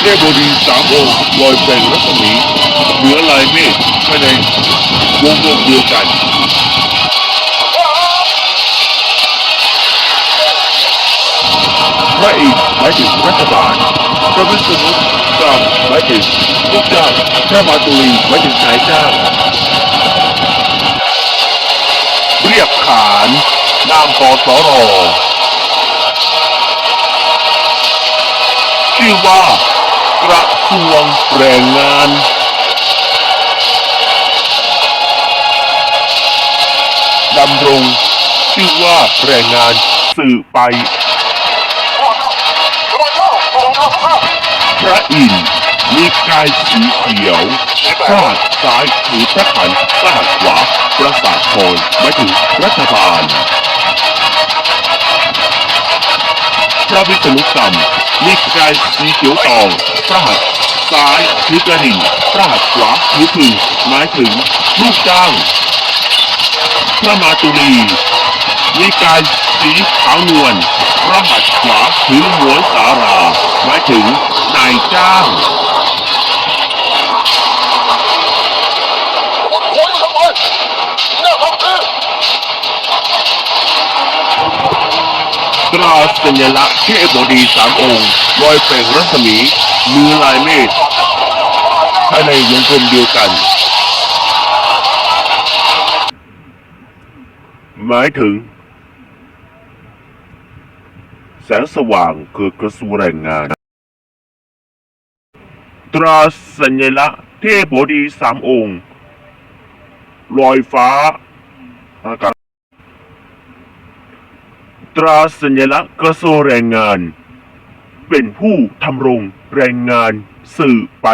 เทพบดีสามองค์ลอยแบ่งรัศมีเหนือลายเมฆภายในวงกลมเดียวกันพระเอกหมายถึงรัฐบาลพระวิษณุกรรมหมายถึงลูกจ้างพระมาตุลีหมายถึงนายจ้างเรียกขานนามกสร ชื่อว่ากระทรวงแรงงาน ดำรงชื่อว่าแรงงานสื่อไป พระอินทร์มีกายสีเขียวพระหัตถ์ซ้ายถือพระขันพระหัตถ์ขวา ประสาทพรหมาถึงรัฐบาล พระวิษณุกรรมมีกายสีเขียวทองพระหัตถ์ซ้ายถือกระดิ่งพระหัตถ์ขวาถือพึงหมายถึงลูกจ้างพระมาตุลีมีกายสีขาวนวลพระหัตถ์ขวาถือหัวสาราหมายถึงนายจ้าง ตราสัญลักษณ์เทพบดีสามองค์ลอยเป่งรัศมีมือลายเมฆภายในวงกลมเดียวกัน หมายถึง แสงสว่างคือกระทรวงแรงงาน ตราสัญลักษณ์เทพบดีสามองค์ลอยฟ้าอากาศ ตราสัญลักษณ์กระทรวงแรงงาน เป็นผู้ทำรงแรงงานสื่อไป